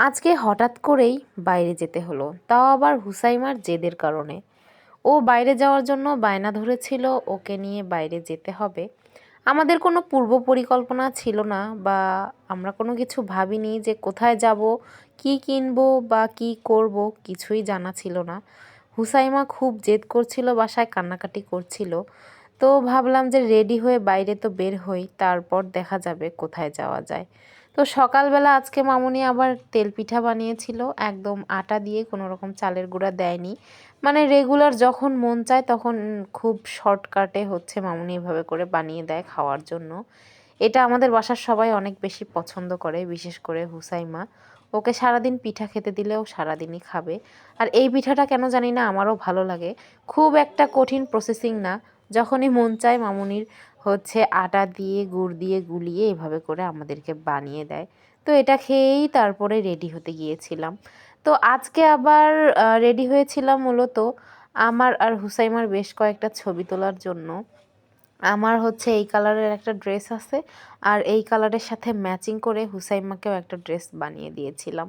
আজকে হঠাৎ করেই বাইরে যেতে হলো। তাও আবার হুসাইমার জেদের কারণে। ও বাইরে যাওয়ার জন্য বায়না ধরেছিল, ওকে নিয়ে বাইরে যেতে হবে। আমাদের কোনো পূর্ব পরিকল্পনা ছিল না বা আমরা কোনো কিছু ভাবিনি যে কোথায় যাব, কি কিনবো বা কি করব, কিছুই জানা ছিল না। হুসাইমা খুব জেদ করছিল, বাসায় কান্নাকাটি করছিল। তো ভাবলাম যে রেডি হয়ে বাইরে তো বের হই, তারপর দেখা যাবে কোথায় যাওয়া যায়। তো সকালবেলা আজকে মামুনি আবার তেল পিঠা বানিয়েছিল, একদম আটা দিয়ে কোনো রকম চালের গুঁড়া দেয়নি। মানে রেগুলার যখন মন চায় তখন খুব শর্টকাটে হচ্ছে মামুনি এভাবে করে বানিয়ে দেয় খাওয়ার জন্য। এটা আমাদের বাসার সবাই অনেক বেশি পছন্দ করে, বিশেষ করে হুসাইমা। ওকে সারাদিন পিঠা খেতে দিলেও সারাদিনই খাবে। আর এই পিঠাটা কেন জানি না আমারও ভালো লাগে। খুব একটা কঠিন প্রসেসিং না যখনই মন চায় মামুনির হচ্ছে আটা দিয়ে, গুড় দিয়ে, গুলিয়ে এভাবে করে আমাদেরকে বানিয়ে দেয়। তো এটা খেয়েই তারপরে রেডি হতে গিয়েছিলাম। তো আজকে আবার রেডি হয়েছিলাম মূলত আমার আর হুসাইমার বেশ কয়েকটা ছবি তোলার জন্য। আমার হচ্ছে এই কালারের একটা ড্রেস আছে আর এই কালারের সাথে ম্যাচিং করে হুসাইমাকেও একটা ড্রেস বানিয়ে দিয়েছিলাম।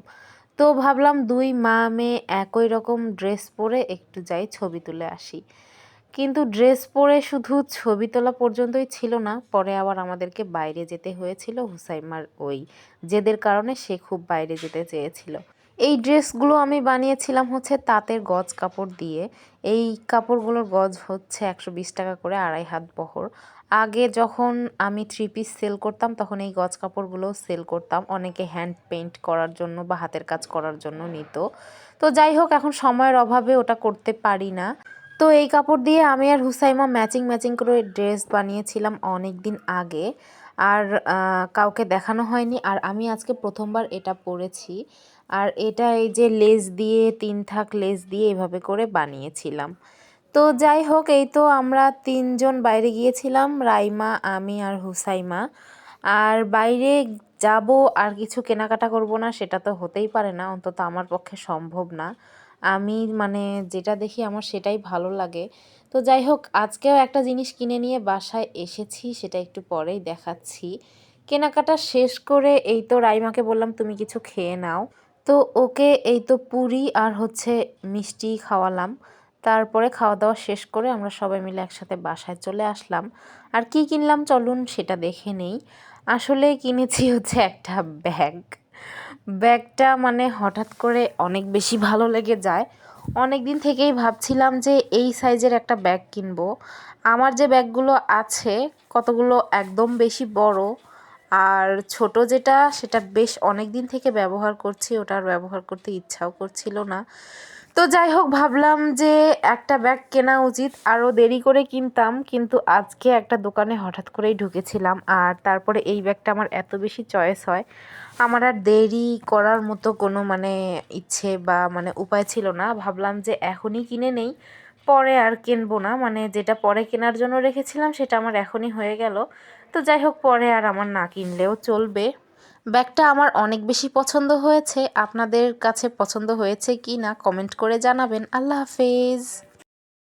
তো ভাবলাম দুই মা মেয়ে একই রকম ড্রেস পরে একটু যাই ছবি তুলে আসি। কিন্তু ড্রেস পরে শুধু ছবি তোলা পর্যন্তই ছিল না, পরে আবার আমাদেরকে বাইরে যেতে হয়েছিল হুসাইমার ওই জেদের কারণে সে খুব বাইরে যেতে চেয়েছিল। এই ড্রেসগুলো আমি বানিয়েছিলাম হচ্ছে তাঁতের গজ কাপড় দিয়ে। এই কাপড়গুলোর গজ হচ্ছে একশো বিশ টাকা করে আড়াই হাত বহর। আগে যখন আমি থ্রি পিস সেল করতাম, তখন এই গজ কাপড়গুলো সেল করতাম। অনেকে হ্যান্ড পেইন্ট করার জন্য বা হাতের কাজ করার জন্য নিত। তো যাই হোক, এখন সময়ের অভাবে ওটা করতে পারি না। তো এই কাপড় দিয়ে আমি আর হুসাইমা ম্যাচিং ম্যাচিং করে ড্রেস বানিয়েছিলাম অনেক দিন আগে। আর কাউকে দেখানো হয়নি। আর আমি আজকে প্রথমবার এটা পরেছি। আর এটা এই যে লেস দিয়ে, তিন থাক লেস দিয়ে এভাবে করে বানিয়েছিলাম। তো যাই হোক, এই তো আমরা তিনজন বাইরে গিয়েছিলাম, রাইমা, আমি আর হুসাইমা। আর বাইরে যাব আর কিছু কেনাকাটা করব না, সেটা তো হতেই পারে না, অন্তত আমার পক্ষে সম্ভব না। আমি মানে যেটা দেখি আমার সেটাই ভালো লাগে। তো যাই হোক, আজকেও একটা জিনিস কিনে নিয়ে বাসায় এসেছি, সেটা একটু পরেই দেখাচ্ছি। কেনাকাটা শেষ করে এই তো রাইমাকে বললাম, তুমি কিছু খেয়ে নাও। তো ওকে এই তো পুরি আর হচ্ছে মিষ্টি খাওয়ালাম। তারপরে খাওয়া দাওয়া শেষ করে আমরা সবাই মিলে একসাথে বাসায় চলে আসলাম। আর কি কিনলাম চলুন সেটা দেখে নেই। আসলে কিনেছি হচ্ছে একটা ব্যাগ। ব্যাগটা মানে হঠাৎ করে অনেক বেশি ভালো লেগে যায়। অনেক দিন থেকেই ভাবছিলাম যে এই সাইজের একটা ব্যাগ কিনব। আমার যে ব্যাগগুলো আছে, কতগুলো একদম বেশি বড়, আর ছোট যেটা, সেটা বেশ অনেক দিন থেকে ব্যবহার করছি ওটার ব্যবহার করতে ইচ্ছাও করছিল না। তো যাই হোক, ভাবলাম যে একটা ব্যাগ কেনা উচিত। আরও দেরি করে কিনতাম, কিন্তু আজকে একটা দোকানে হঠাৎ করেই ঢুকেছিলাম আর তারপরে এই ব্যাগটা আমার এত বেশি চয়েস হয়। আমার আর দেরি করার মতো কোনো মানে ইচ্ছে বা মানে উপায় ছিল না। ভাবলাম যে এখনই কিনে নেই, পরে আর কিনবো না। মানে যেটা পরে কেনার জন্য রেখেছিলাম, সেটা আমার এখনই হয়ে গেল। তো যাই হোক, পরে আর আমার না কিনলেও চলবে। ব্যাগটা আমার অনেক বেশি পছন্দ হয়েছে। আপনাদের কাছে পছন্দ হয়েছে কি না কমেন্ট করে জানাবেন। আল্লাহ হাফেজ।